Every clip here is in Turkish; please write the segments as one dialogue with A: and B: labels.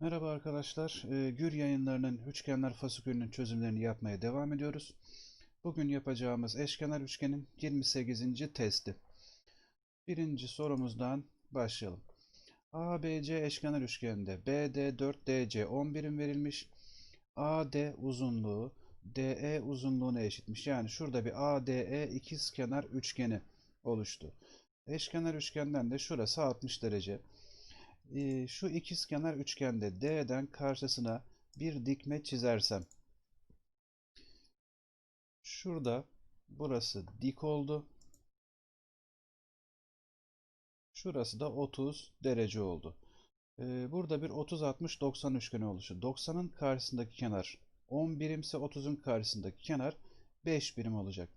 A: Merhaba arkadaşlar. Ee, Gür yayınlarının üçgenler fasikülünün çözümlerini yapmaya devam ediyoruz. Bugün yapacağımız eşkenar üçgenin 28. testi. Birinci sorumuzdan başlayalım. ABC eşkenar üçgende BD 4DC 10 birim verilmiş. AD uzunluğu DE uzunluğuna eşitmiş. Yani şurada bir ADE ikizkenar üçgeni oluştu. Eşkenar üçgenden de şurası 60 derece. Ee, şu ikizkenar üçgende D'den karşısına bir dikme çizersem şurada burası dik oldu. Şurası da 30 derece oldu. Ee, burada bir 30 60 90 üçgeni oluştu. 90'ın karşısındaki kenar 10 birimse 30'un karşısındaki kenar 5 birim olacak.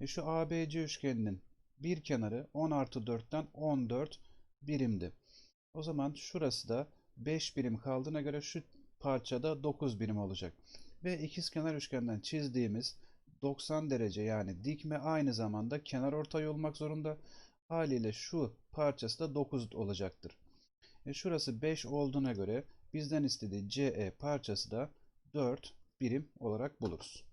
A: E şu ABC üçgeninin bir kenarı 10 artı 4'ten 14 birimdi. O zaman şurası da 5 birim kaldığına göre şu parçada 9 birim olacak. Ve ikizkenar üçgenden çizdiğimiz 90 derece yani dikme aynı zamanda kenar ortay olmak zorunda. Haliyle şu parçası da 9 olacaktır. E şurası 5 olduğuna göre bizden istediği CE parçası da 4 birim olarak buluruz.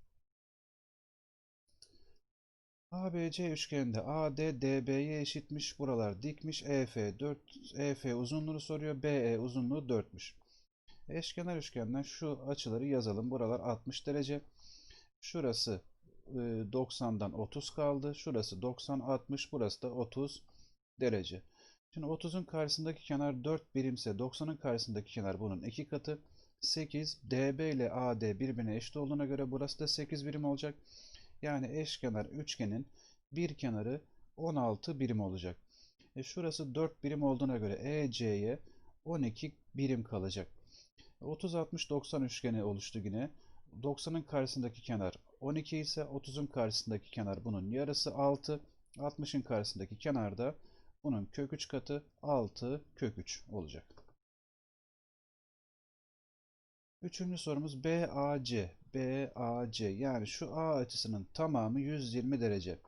A: ABC üçgeninde AD DB'ye eşitmiş. Buralar dikmiş. EF 4 EF uzunluğunu soruyor. BE uzunluğu 4'müş. Eşkenar üçgenden şu açıları yazalım. Buralar 60 derece. Şurası 90'dan 30 kaldı. Şurası 90 60. Burası da 30 derece. Şimdi 30'un karşısındaki kenar 4 birimse 90'ın karşısındaki kenar bunun 2 katı. 8 DB ile AD birbirine eşit olduğuna göre burası da 8 birim olacak. Yani eşkenar üçgenin bir kenarı 16 birim olacak. E şurası 4 birim olduğuna göre EC'ye 12 birim kalacak. 30 60 90 üçgeni oluştu yine. 90'ın karşısındaki kenar 12 ise 30'un karşısındaki kenar bunun yarısı 6. 60'ın karşısındaki kenar da bunun kök 3 katı 6 kök 3 olacak. Üçüncü sorumuz BAC. BAC yani şu A açısının tamamı 120 derece.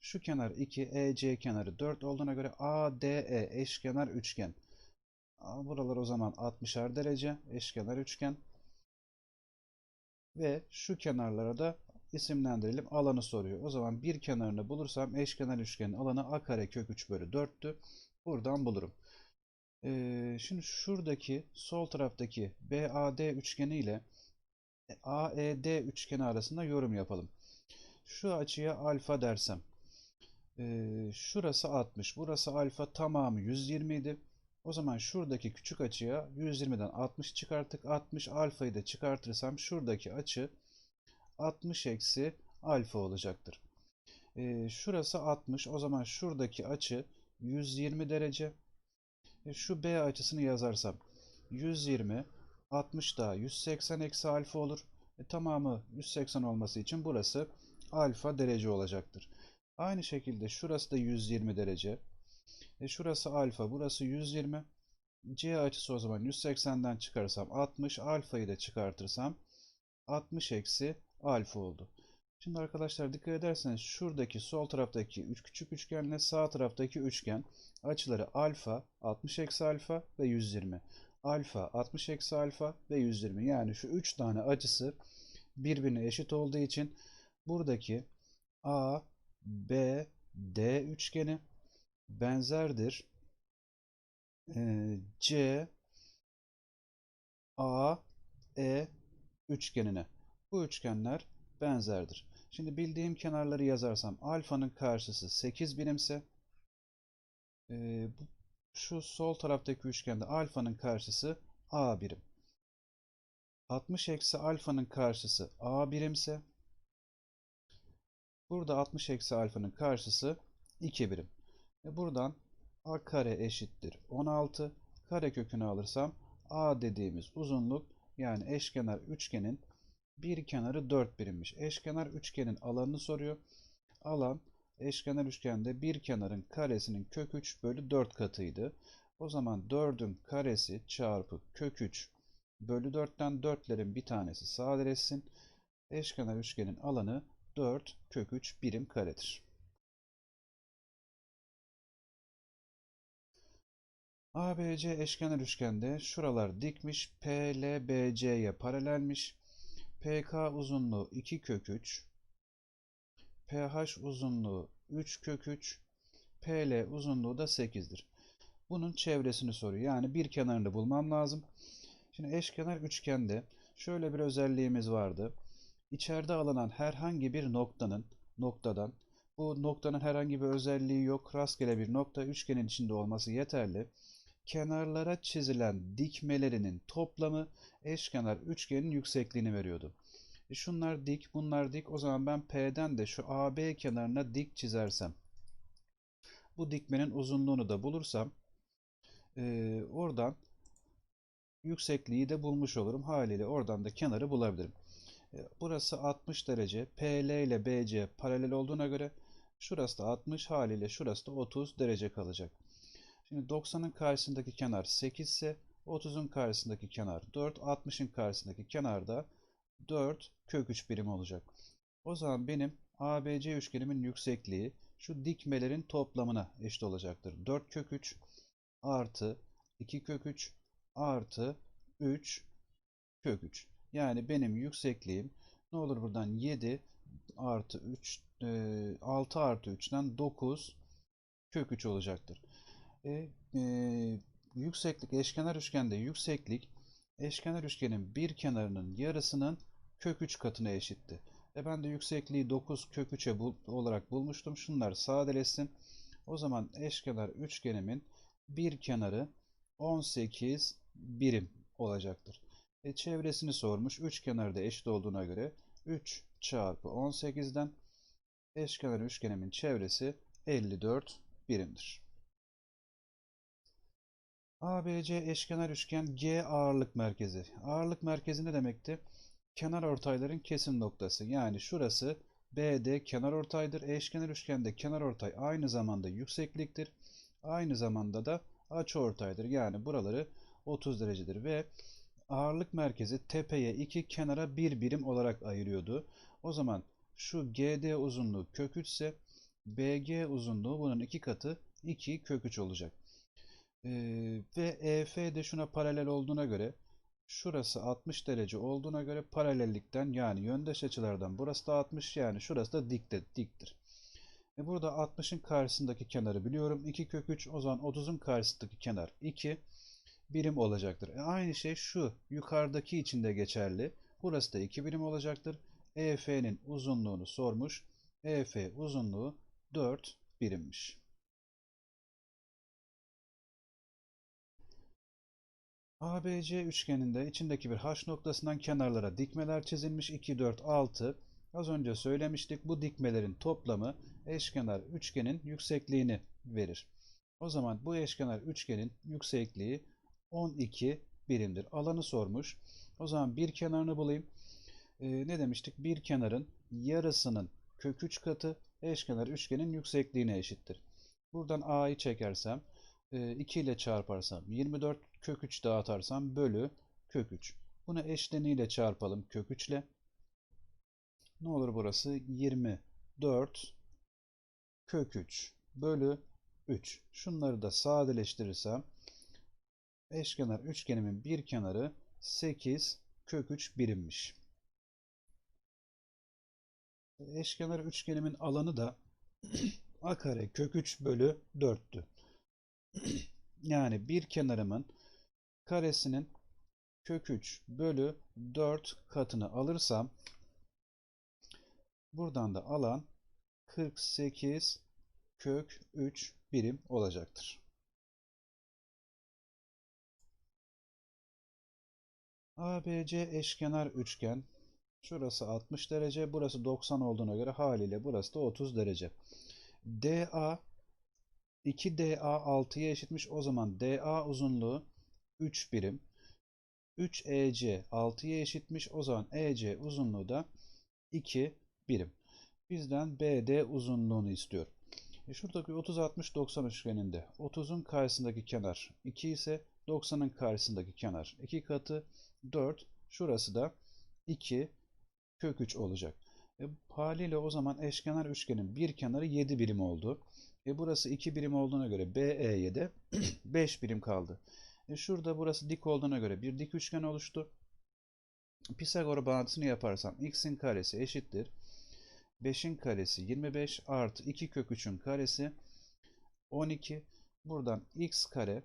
A: Şu kenar 2, EC kenarı 4 olduğuna göre ADE eşkenar üçgen. Buralar o zaman 60'ar derece eşkenar üçgen. Ve şu kenarlara da isimlendirelim. Alanı soruyor. O zaman bir kenarını bulursam eşkenar üçgenin alanı a kare kök 3 bölü 4'tü. Buradan bulurum. Ee, şimdi şuradaki sol taraftaki BAD üçgeni ile AED üçgeni arasında yorum yapalım. Şu açıya alfa dersem. E, şurası 60. Burası alfa tamamı 120 idi. O zaman şuradaki küçük açıya 120'den 60 çıkarttık. 60 alfayı da çıkartırsam şuradaki açı 60 eksi alfa olacaktır. E, şurası 60. O zaman şuradaki açı 120 derece. Şu B açısını yazarsam 120 60 daha 180 eksi alfa olur. E, tamamı 180 olması için burası alfa derece olacaktır. Aynı şekilde şurası da 120 derece. E, şurası alfa, burası 120. C açısı o zaman 180'den çıkarsam 60, alfayı da çıkartırsam 60 eksi alfa oldu. Şimdi arkadaşlar dikkat ederseniz şuradaki sol taraftaki üç küçük üçgenle sağ taraftaki üçgen açıları alfa, 60 eksi alfa ve 120 alfa 60 eksi alfa ve 120 yani şu 3 tane açısı birbirine eşit olduğu için buradaki A, B, D üçgeni benzerdir. Ee, C, A, E üçgenine. Bu üçgenler benzerdir. Şimdi bildiğim kenarları yazarsam alfanın karşısı 8 birimse e, bu şu sol taraftaki üçgende alfanın karşısı a birim. 60 eksi alfanın karşısı a birimse burada 60 eksi alfanın karşısı 2 birim. E buradan a kare eşittir 16. Kare kökünü alırsam a dediğimiz uzunluk yani eşkenar üçgenin bir kenarı 4 birimmiş. Eşkenar üçgenin alanını soruyor. Alan eşkenar üçgende bir kenarın karesinin kök 3 bölü 4 katıydı. O zaman 4'ün karesi çarpı kök 3 bölü 4'ten 4'lerin bir tanesi sadeleşsin. Eşkenar üçgenin alanı 4 kök 3 birim karedir. ABC eşkenar üçgende şuralar dikmiş, PLBC'ye paralelmiş. PK uzunluğu 2 kök 3. PH uzunluğu 3 kök 3. PL uzunluğu da 8'dir. Bunun çevresini soruyor. Yani bir kenarını bulmam lazım. Şimdi eşkenar üçgende şöyle bir özelliğimiz vardı. İçeride alınan herhangi bir noktanın noktadan bu noktanın herhangi bir özelliği yok. Rastgele bir nokta üçgenin içinde olması yeterli. Kenarlara çizilen dikmelerinin toplamı eşkenar üçgenin yüksekliğini veriyordu. E şunlar dik, bunlar dik. O zaman ben P'den de şu AB kenarına dik çizersem bu dikmenin uzunluğunu da bulursam e, oradan yüksekliği de bulmuş olurum. Haliyle oradan da kenarı bulabilirim. E, burası 60 derece. PL ile BC paralel olduğuna göre şurası da 60 haliyle şurası da 30 derece kalacak. Şimdi 90'ın karşısındaki kenar 8 ise 30'un karşısındaki kenar 4, 60'ın karşısındaki kenar da 4 kök 3 birim olacak. O zaman benim ABC üçgenimin yüksekliği şu dikmelerin toplamına eşit olacaktır. 4 kök 3 artı 2 kök 3 artı 3 kök 3. Yani benim yüksekliğim ne olur buradan 7 artı 3 6 artı 3'ten 9 kök 3 olacaktır. E, e, yükseklik eşkenar üçgende yükseklik eşkenar üçgenin bir kenarının yarısının kök 3 katına eşitti. E ben de yüksekliği 9 kök 3'e bul olarak bulmuştum. Şunlar sadeleşsin. O zaman eşkenar üçgenimin bir kenarı 18 birim olacaktır. E çevresini sormuş. Üç kenarı da eşit olduğuna göre 3 çarpı 18'den eşkenar üçgenimin çevresi 54 birimdir. ABC eşkenar üçgen G ağırlık merkezi. Ağırlık merkezi ne demekti? Kenar ortayların kesim noktası. Yani şurası BD kenar ortaydır. Eşkenar üçgende kenar ortay aynı zamanda yüksekliktir. Aynı zamanda da açı ortaydır. Yani buraları 30 derecedir ve ağırlık merkezi tepeye 2 kenara 1 birim olarak ayırıyordu. O zaman şu GD uzunluğu kök 3 ise BG uzunluğu bunun iki katı 2 kök 3 olacak. Ee, ve EF de şuna paralel olduğuna göre şurası 60 derece olduğuna göre paralellikten yani yöndeş açılardan burası da 60 yani şurası da dikte, diktir. E burada 60'ın karşısındaki kenarı biliyorum. 2 kök 3 o zaman 30'un karşısındaki kenar 2 birim olacaktır. E aynı şey şu yukarıdaki için de geçerli. Burası da 2 birim olacaktır. EF'nin uzunluğunu sormuş. EF uzunluğu 4 birimmiş. ABC üçgeninde içindeki bir H noktasından kenarlara dikmeler çizilmiş. 2, 4, 6. Az önce söylemiştik bu dikmelerin toplamı eşkenar üçgenin yüksekliğini verir. O zaman bu eşkenar üçgenin yüksekliği 12 birimdir. Alanı sormuş. O zaman bir kenarını bulayım. Ee, ne demiştik? Bir kenarın yarısının kök 3 katı eşkenar üçgenin yüksekliğine eşittir. Buradan A'yı çekersem 2 e, ile çarparsam 24 kök 3 dağıtarsam bölü kök 3. Bunu eşleniyle çarpalım kök 3 ile. Ne olur burası? 24 kök 3 bölü 3. Şunları da sadeleştirirsem eşkenar üçgenimin bir kenarı 8 kök 3 birimmiş. Eşkenar üçgenimin alanı da a kare kök 3 bölü 4'tü. yani bir kenarımın karesinin kök 3 bölü 4 katını alırsam buradan da alan 48 kök 3 birim olacaktır. ABC eşkenar üçgen. Şurası 60 derece, burası 90 olduğuna göre haliyle burası da 30 derece. DA 2DA 6'ya eşitmiş. O zaman DA uzunluğu 3 birim. 3EC 6'ya eşitmiş. O zaman EC uzunluğu da 2 birim. Bizden BD uzunluğunu istiyor. E şuradaki 30-60-90 üçgeninde 30'un karşısındaki kenar 2 ise 90'ın karşısındaki kenar 2 katı 4. Şurası da 2 kök 3 olacak. E, haliyle o zaman eşkenar üçgenin bir kenarı 7 birim oldu. E, burası 2 birim olduğuna göre BE'ye de 5 birim kaldı. E, şurada burası dik olduğuna göre bir dik üçgen oluştu. Pisagor bağıntısını yaparsam x'in karesi eşittir. 5'in karesi 25 artı 2 kök 3'ün karesi 12. Buradan x kare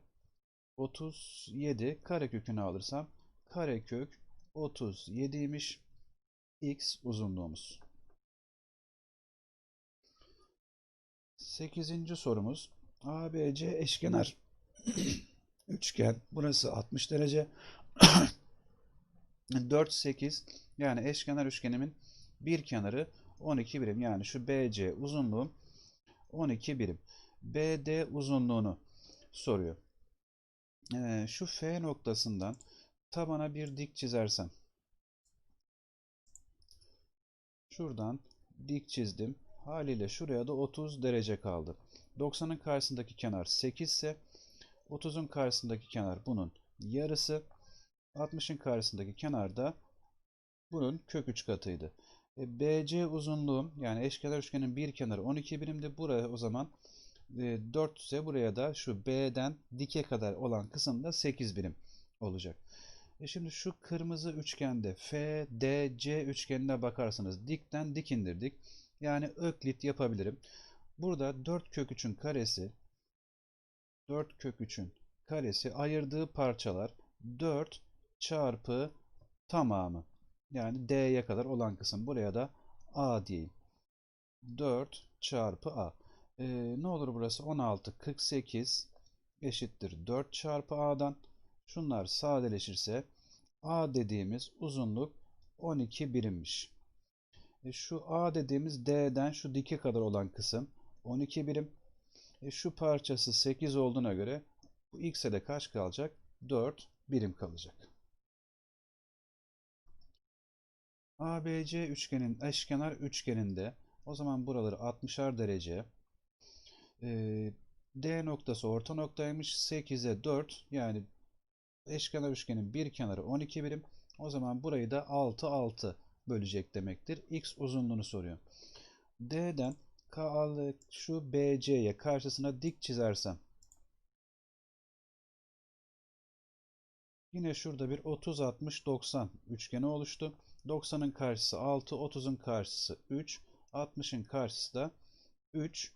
A: 37 karekökünü alırsam karekök 37'ymiş x uzunluğumuz. 8. sorumuz ABC eşkenar üçgen burası 60 derece 4 8 yani eşkenar üçgenimin bir kenarı 12 birim yani şu BC uzunluğum 12 birim. BD uzunluğunu soruyor. Ee, şu F noktasından tabana bir dik çizersem şuradan dik çizdim. Haliyle şuraya da 30 derece kaldı. 90'ın karşısındaki kenar 8 ise 30'un karşısındaki kenar bunun yarısı. 60'ın karşısındaki kenar da bunun kök 3 katıydı. E, BC uzunluğum yani eşkenar üçgenin bir kenarı 12 birimdi. Buraya o zaman e, 4 ise buraya da şu B'den dike kadar olan kısımda 8 birim olacak. E şimdi şu kırmızı üçgende FDC üçgenine bakarsanız dikten dik indirdik. Yani öklit yapabilirim. Burada 4 kök 3'ün karesi 4 kök 3'ün karesi ayırdığı parçalar 4 çarpı tamamı. Yani D'ye kadar olan kısım. Buraya da A diyeyim. 4 çarpı A. Ee, ne olur burası? 16, 48 eşittir 4 çarpı A'dan. Şunlar sadeleşirse A dediğimiz uzunluk 12 birimmiş. E, şu A dediğimiz D'den şu dike kadar olan kısım 12 birim. E, şu parçası 8 olduğuna göre bu X'e de kaç kalacak? 4 birim kalacak. ABC üçgenin eşkenar üçgeninde o zaman buraları 60'ar derece e, D noktası orta noktaymış 8'e 4 yani eşkenar üçgenin bir kenarı 12 birim o zaman burayı da 6 6 bölecek demektir. X uzunluğunu soruyor. D'den şu BC'ye karşısına dik çizersem yine şurada bir 30 60 90 üçgeni oluştu. 90'ın karşısı 6, 30'un karşısı 3, 60'ın karşısı da 3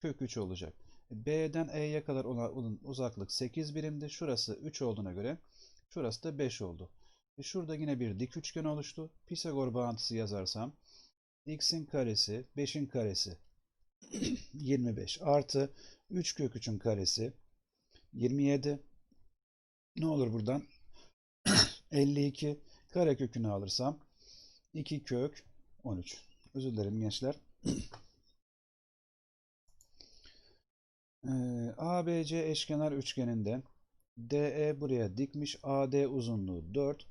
A: kök 3 olacak. B'den E'ye kadar olan uzaklık 8 birimdi. Şurası 3 olduğuna göre şurası da 5 oldu. E şurada yine bir dik üçgen oluştu. Pisagor bağıntısı yazarsam x'in karesi 5'in karesi 25 artı 3 kök 3'ün karesi 27 ne olur buradan? 52 kare kökünü alırsam 2 kök 13 özür dilerim gençler. Ee, ABC eşkenar üçgeninde DE buraya dikmiş AD uzunluğu 4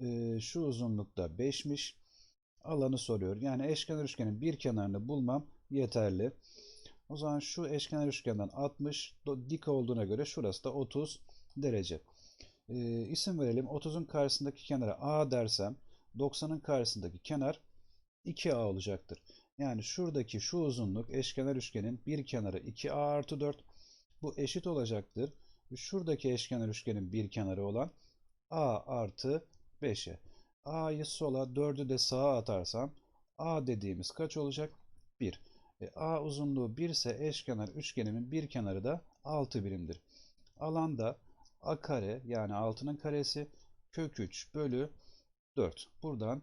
A: ee, şu uzunlukta 5'miş alanı soruyor. Yani eşkenar üçgenin bir kenarını bulmam yeterli o zaman şu eşkenar üçgenden 60 dik olduğuna göre şurası da 30 derece e, isim verelim. 30'un karşısındaki kenara A dersem 90'ın karşısındaki kenar 2A olacaktır. Yani şuradaki şu uzunluk eşkenar üçgenin bir kenarı 2A artı 4. Bu eşit olacaktır. Şuradaki eşkenar üçgenin bir kenarı olan A artı 5'e. A'yı sola 4'ü de sağa atarsam A dediğimiz kaç olacak? 1. E, A uzunluğu 1 ise eşkenar üçgenimin bir kenarı da 6 birimdir. Alanda a kare yani 6'nın karesi kök 3 bölü 4. Buradan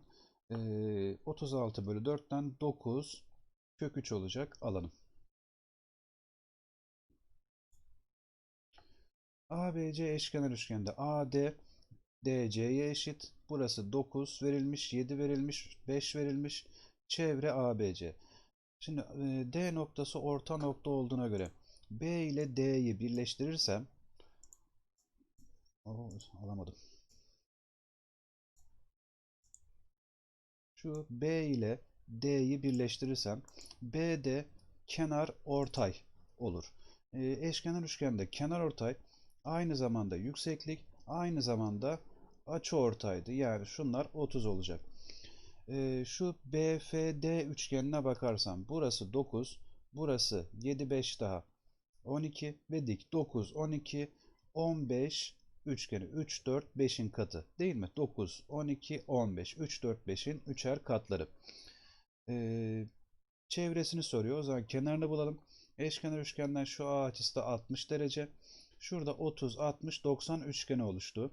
A: e, 36 bölü 4'ten 9 kök 3 olacak alanım. ABC eşkenar üçgende AD DC'ye eşit. Burası 9 verilmiş, 7 verilmiş, 5 verilmiş. Çevre ABC. Şimdi e, D noktası orta nokta olduğuna göre B ile D'yi birleştirirsem Oo, alamadım. Şu B ile D'yi birleştirirsem BD kenar ortay olur. E, eşkenar üçgende kenar ortay aynı zamanda yükseklik aynı zamanda açı ortaydı. Yani şunlar 30 olacak. Ee, şu BFD üçgenine bakarsam burası 9, burası 7, 5 daha 12 ve dik 9, 12, 15 üçgeni 3, 4, 5'in katı değil mi? 9, 12, 15, 3, 4, 5'in üçer katları. Ee, çevresini soruyor. O zaman kenarını bulalım. Eşkenar üçgenden şu A açısı da 60 derece. Şurada 30, 60, 90 üçgeni oluştu.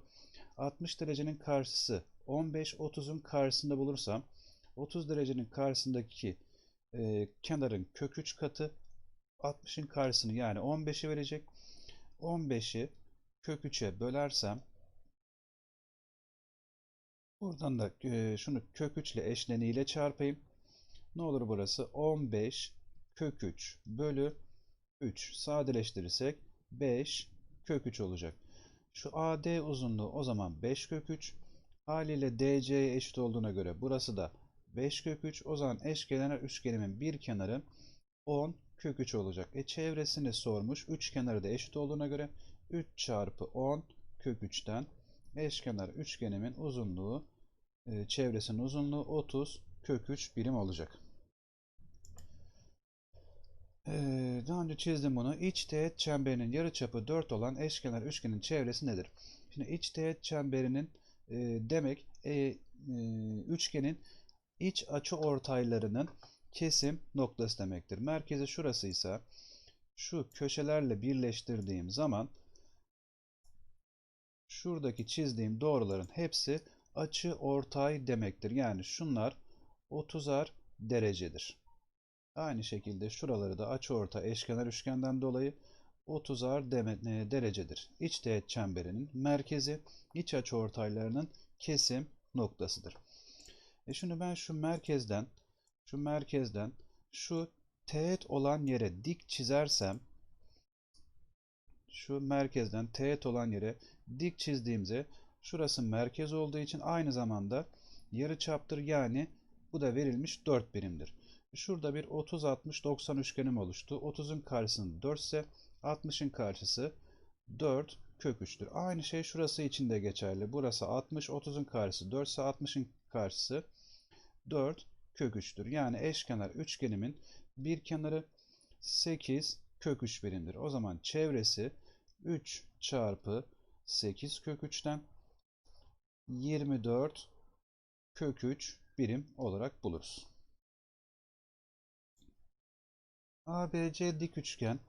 A: 60 derecenin karşısı 15, 30'un karşısında bulursam 30 derecenin karşısındaki e, kenarın kök 3 katı 60'ın karşısını yani 15'i verecek. 15'i kök 3'e bölersem buradan da e, şunu kök 3 ile eşleniğiyle çarpayım. Ne olur burası? 15 kök 3 bölü 3 sadeleştirirsek 5 kök 3 olacak. Şu AD uzunluğu o zaman 5 kök 3. Haliyle DC'ye eşit olduğuna göre burası da 5 kök 3. O zaman eşkenar üçgenimin bir kenarı 10 kök 3 olacak. E çevresini sormuş. 3 kenarı da eşit olduğuna göre 3 çarpı 10 kök 3'ten eşkenar üçgenimin uzunluğu e, çevresinin uzunluğu 30 kök 3 birim olacak. Ee, daha önce çizdim bunu. İç teğet çemberinin yarıçapı 4 olan eşkenar üçgenin çevresi nedir? Şimdi iç teğet çemberinin e, demek e, e, üçgenin iç açı ortaylarının kesim noktası demektir. Merkezi şurası ise şu köşelerle birleştirdiğim zaman şuradaki çizdiğim doğruların hepsi açı ortay demektir. Yani şunlar 30'ar derecedir. Aynı şekilde şuraları da açıortay eşkenar üçgenden dolayı 30'ar derecedir. İç teğet çemberinin merkezi iç açıortaylarının kesim noktasıdır. E şimdi ben şu merkezden şu merkezden şu teğet olan yere dik çizersem şu merkezden teğet olan yere dik çizdiğimde şurası merkez olduğu için aynı zamanda yarı çaptır yani bu da verilmiş 4 birimdir. Şurada bir 30 60 90 üçgenim oluştu. 30'un karşısında 4 ise 60'ın karşısı 4 kök 3'tür. Aynı şey şurası için de geçerli. Burası 60, 30'un karşısı 4 ise 60'ın karşısı 4 kök 3'tür. Yani eşkenar üçgenimin bir kenarı 8 kök 3 birimdir. O zaman çevresi 3 çarpı 8 kök 3'ten 24 kök 3 birim olarak buluruz. ABC dik üçgen.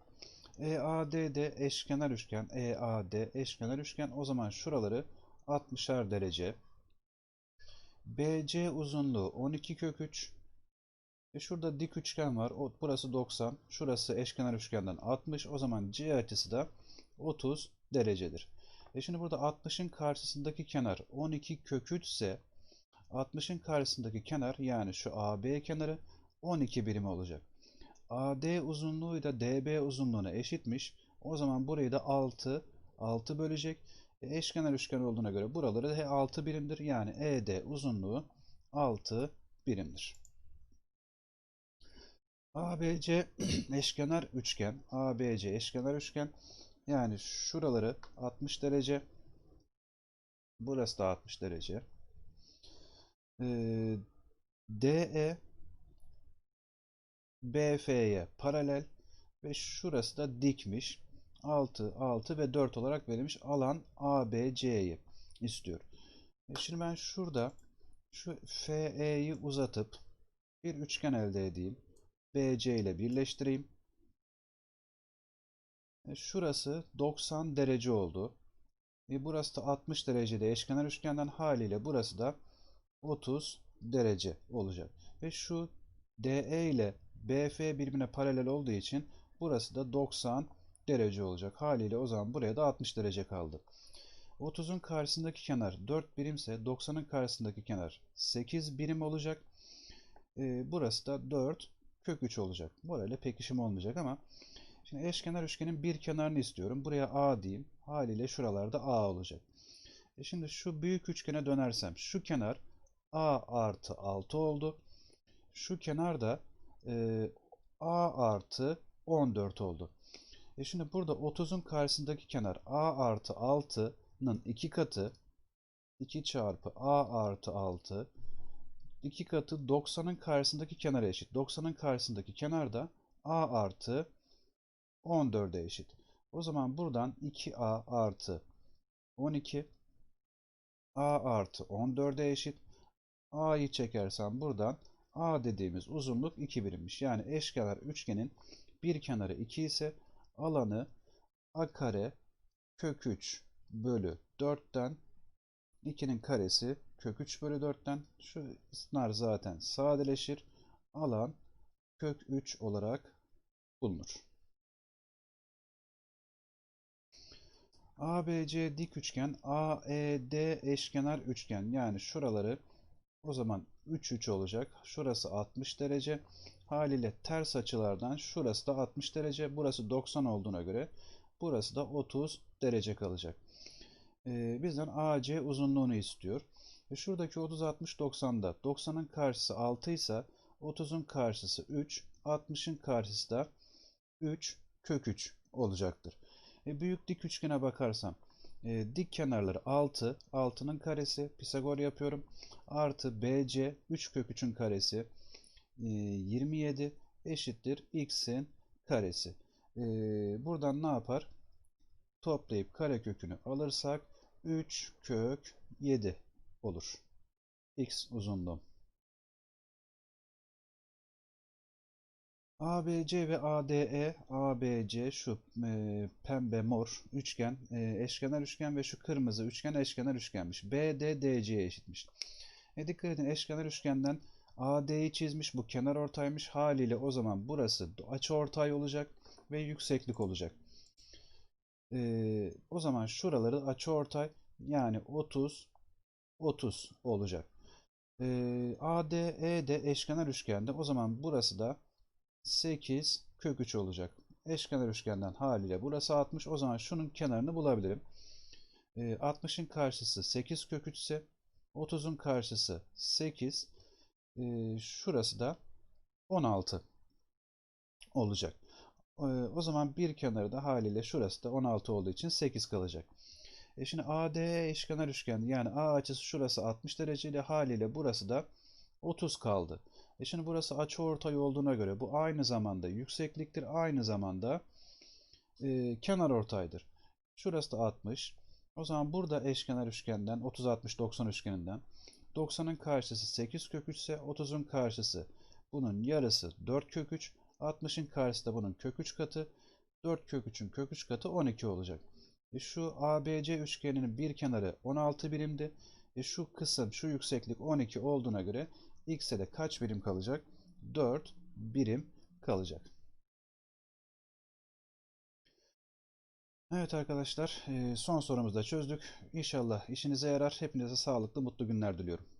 A: EAD de eşkenar üçgen. EAD eşkenar üçgen. O zaman şuraları 60'ar derece. BC uzunluğu 12 kök 3. E şurada dik üçgen var. O, burası 90. Şurası eşkenar üçgenden 60. O zaman C açısı da 30 derecedir. E şimdi burada 60'ın karşısındaki kenar 12 kök 3 ise 60'ın karşısındaki kenar yani şu AB kenarı 12 birim olacak. AD uzunluğu da DB uzunluğuna eşitmiş. O zaman burayı da 6 6 bölecek. E, eşkenar üçgen olduğuna göre buraları da 6 birimdir. Yani ED uzunluğu 6 birimdir. ABC eşkenar üçgen. ABC eşkenar üçgen. Yani şuraları 60 derece. Burası da 60 derece. Ee, DE BF'ye paralel ve şurası da dikmiş. 6, 6 ve 4 olarak verilmiş alan ABC'yi istiyor. E şimdi ben şurada şu FE'yi uzatıp bir üçgen elde edeyim. BC ile birleştireyim. E şurası 90 derece oldu. E burası da 60 derecede eşkenar üçgenden haliyle burası da 30 derece olacak. Ve şu DE ile BF birbirine paralel olduğu için burası da 90 derece olacak. Haliyle o zaman buraya da 60 derece kaldı. 30'un karşısındaki kenar 4 birimse 90'ın karşısındaki kenar 8 birim olacak. Ee, burası da 4 kök 3 olacak. Burayla pekişim olmayacak ama şimdi eşkenar üçgenin bir kenarını istiyorum. Buraya A diyeyim. Haliyle şuralarda A olacak. E şimdi şu büyük üçgene dönersem şu kenar A artı 6 oldu. Şu kenar da e, A artı 14 oldu. E şimdi burada 30'un karşısındaki kenar A artı 6'nın 2 katı 2 çarpı A artı 6 2 katı 90'ın karşısındaki kenara eşit. 90'ın karşısındaki kenar da a artı 14'e eşit. O zaman buradan 2a artı 12 a artı 14'e eşit. a'yı çekersem buradan a dediğimiz uzunluk 2 birimmiş. Yani eşkenar üçgenin bir kenarı 2 ise alanı a kare kök 3 bölü 4'ten 2'nin karesi kök 3 bölü 4'ten şunlar zaten sadeleşir. Alan kök 3 olarak bulunur. ABC dik üçgen, AED eşkenar üçgen. Yani şuraları o zaman 3 3 olacak. Şurası 60 derece. Haliyle ters açılardan şurası da 60 derece. Burası 90 olduğuna göre burası da 30 derece kalacak. Ee, bizden AC uzunluğunu istiyor. E şuradaki 30 60 90'da 90'ın karşısı 6 ise 30'un karşısı 3, 60'ın karşısı da 3 kök 3 olacaktır. E, büyük dik üçgene bakarsam e, dik kenarları 6, 6'nın karesi Pisagor yapıyorum. Artı BC 3 kök 3'ün karesi e, 27 eşittir x'in karesi. E, buradan ne yapar? Toplayıp karekökünü alırsak 3 kök 7 olur. X uzunluğum. ABC ve ADE, ABC şu e, pembe mor üçgen, e, eşkenar üçgen ve şu kırmızı üçgen eşkenar üçgenmiş. BD DC'ye eşitmiş. E dikkat edin eşkenar üçgenden AD'yi çizmiş. Bu kenar ortaymış. Haliyle o zaman burası açı ortay olacak ve yükseklik olacak. E, o zaman şuraları açı ortay yani 30 30 olacak. E, ADE de eşkenar üçgende. O zaman burası da 8 kök 3 olacak. Eşkenar üçgenden haliyle burası 60. O zaman şunun kenarını bulabilirim. E, 60'ın karşısı 8 kök 3 ise 30'un karşısı 8. E, şurası da 16 olacak. E, o zaman bir kenarı da haliyle şurası da 16 olduğu için 8 kalacak. E şimdi ADE eşkenar üçgen yani A açısı şurası 60 derece haliyle burası da 30 kaldı. E şimdi burası açıortay olduğuna göre bu aynı zamanda yüksekliktir. Aynı zamanda e, kenar ortaydır. Şurası da 60. O zaman burada eşkenar üçgenden 30 60 90 üçgeninden 90'ın karşısı 8 kök 3 ise 30'un karşısı bunun yarısı 4 kök 3. 60'ın karşısı da bunun kök 3 katı. 4 kök 3'ün kök 3 katı 12 olacak. E şu ABC üçgeninin bir kenarı 16 birimdi. E şu kısım, şu yükseklik 12 olduğuna göre x'e de kaç birim kalacak? 4 birim kalacak. Evet arkadaşlar son sorumuzu da çözdük. İnşallah işinize yarar. Hepinize sağlıklı, mutlu günler diliyorum.